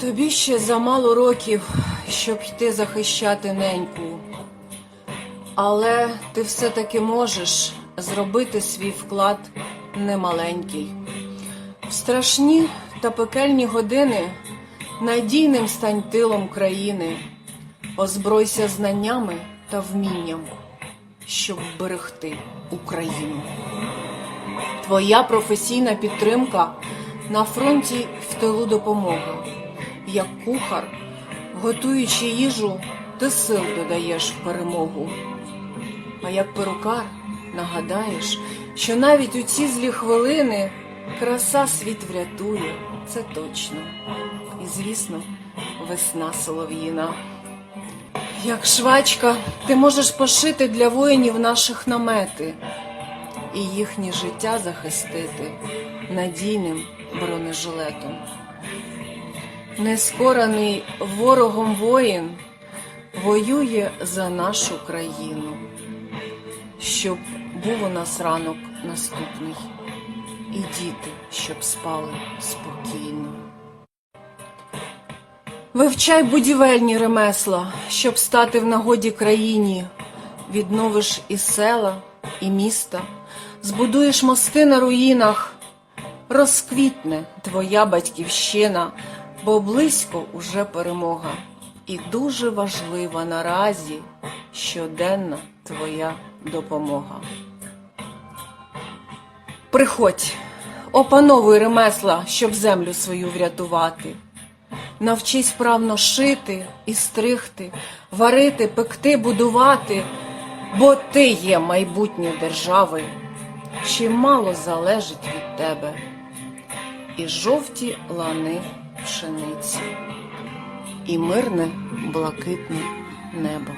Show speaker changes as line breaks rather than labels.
Тобі ще замало років, щоб йти захищати неньку. Але ти все-таки можеш зробити свій вклад немаленький. В страшні та пекельні години надійним стань тилом країни, озбройся знаннями та вмінням, щоб вберегти Україну. Твоя професійна підтримка на фронті в тилу допомога. Як кухар, готуючи їжу, ти сил додаєш в перемогу. А як перукар нагадаєш, що навіть у ці злі хвилини краса світ врятує, це точно. І, звісно, весна солов'їна. Як швачка, ти можеш пошити для воїнів наших намети і їхнє життя захистити надійним бронежилетом. Нескорений ворогом воїн воює за нашу країну, щоб був у нас ранок наступний, і діти, щоб спали спокійно. Вивчай будівельні ремесла, щоб стати в нагоді країні. Відновиш і села, і міста, збудуєш мости на руїнах, розквітне твоя батьківщина, бо близько уже перемога. І дуже важлива наразі щоденна твоя допомога. Приходь, опановуй ремесла, щоб землю свою врятувати. Навчись вправно шити і стригти, варити, пекти, будувати, бо ти є майбутнє держави, чимало залежить від тебе, і жовті лани пшениці, і мирне блакитне небо.